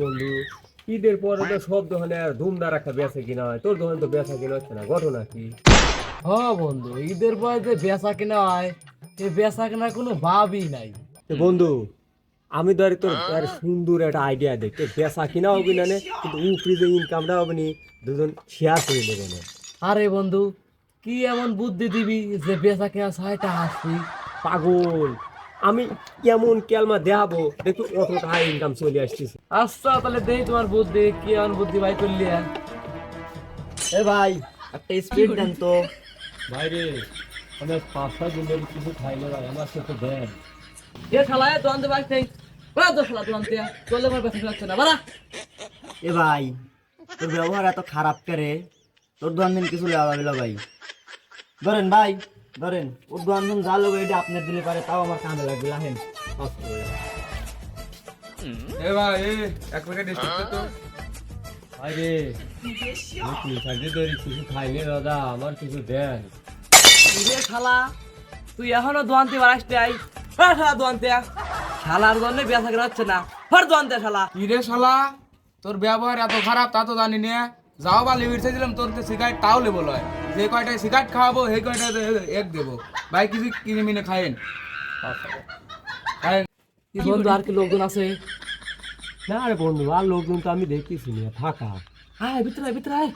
বন্ধু? ঈদের পরে তো সব দোকানে আর ধুমধার একটা বেচা কিনা হয়। তোর দোকানে তো বেচা কিনা হচ্ছে না ঘটনা কি? হ্যাঁ বন্ধু ঈদের পরে যে বেচা কেনা হয় এই বেচা কেনার কোনো ভাবই নাই। বন্ধু আমি ধর তোর আর সুন্দর একটা আইডিয়া দেখ তোর বেচা কিনা হবে না নে, কিন্তু উপরি যে ইনকামটা হবে নি দুজন শেয়ার করে নেবে না। আরে বন্ধু কি এমন বুদ্ধি দিবি যে বেচা কেনা ছয়টা আসবি? পাগল আমি কেমন কেলমা দেখাবো? দেখো অত টাকা ইনকাম চলে আসতেছে। আচ্ছা তাহলে দেই তোমার বুদ্ধি কি এমন বুদ্ধি ভাই করলি এ ভাই একটা স্পিড দেন তো। ভাই রে আমি আজ পাঁচ ছয় দিন ধরে কিছু খাই না ভাই আমার সাথে দেন। এ শালা এ দোকান দেবাস নেই। বড় তো শালা দোকান দিয়া চলে আমার বেচা যাচ্ছে না বাড়া। এ ভাই তোর ব্যবহার এত খারাপ করে? তোর দোকান দিন কিছু লেওয়া ভাই। ধরেন ভাই ধরেন দিন যা লোক এটা আপনার দিলে পারে তাও আমার কামে লাগবে লাহেন। এ ভাই এ এক প্যাকেট তো ভাই রে আমি তিন চার কিছু খাই নি দাদা আমার কিছু দেন। রে শালা? তুই এখনও দোকান দিয়ে বাড়াস নাই হ্যাঁ শালা দোকান দিয়া শালার জন্য বেচা কেনা হচ্ছে না। হর দোকান দিয়া শালা। কি রে শালা? তোর ব্যবহার এত খারাপ তা তো জানি না। যাও বা লিমিট দিলাম তোর তো সিগারেট তাও লেবো লয়। যে কয়টায় সিগারেট খাওয়াবো সেই কয়টা এক দেবো। ভাই কিছু কিনে মিনে খাইন বন্ধু আর কি লোকজন আছে? না রে বন্ধু আর লোকজন তো আমি দেখতেছি না ফাঁকা। আয় ভিতরে আয়, ভিতরে আয়।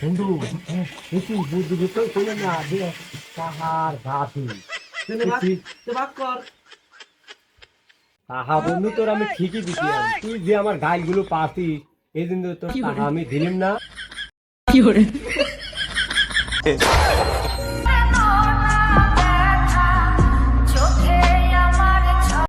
বন্ধু দেখি বুদ্ধি দিতে না দে ঘাটি তুই ভাগ কর। টাকা বন্ধু তোর আমি ঠিকই দিছিলাম। তুই যে আমার গাইলগুলো পাতি এই জন্য তোর টাকা আমি দিলাম না।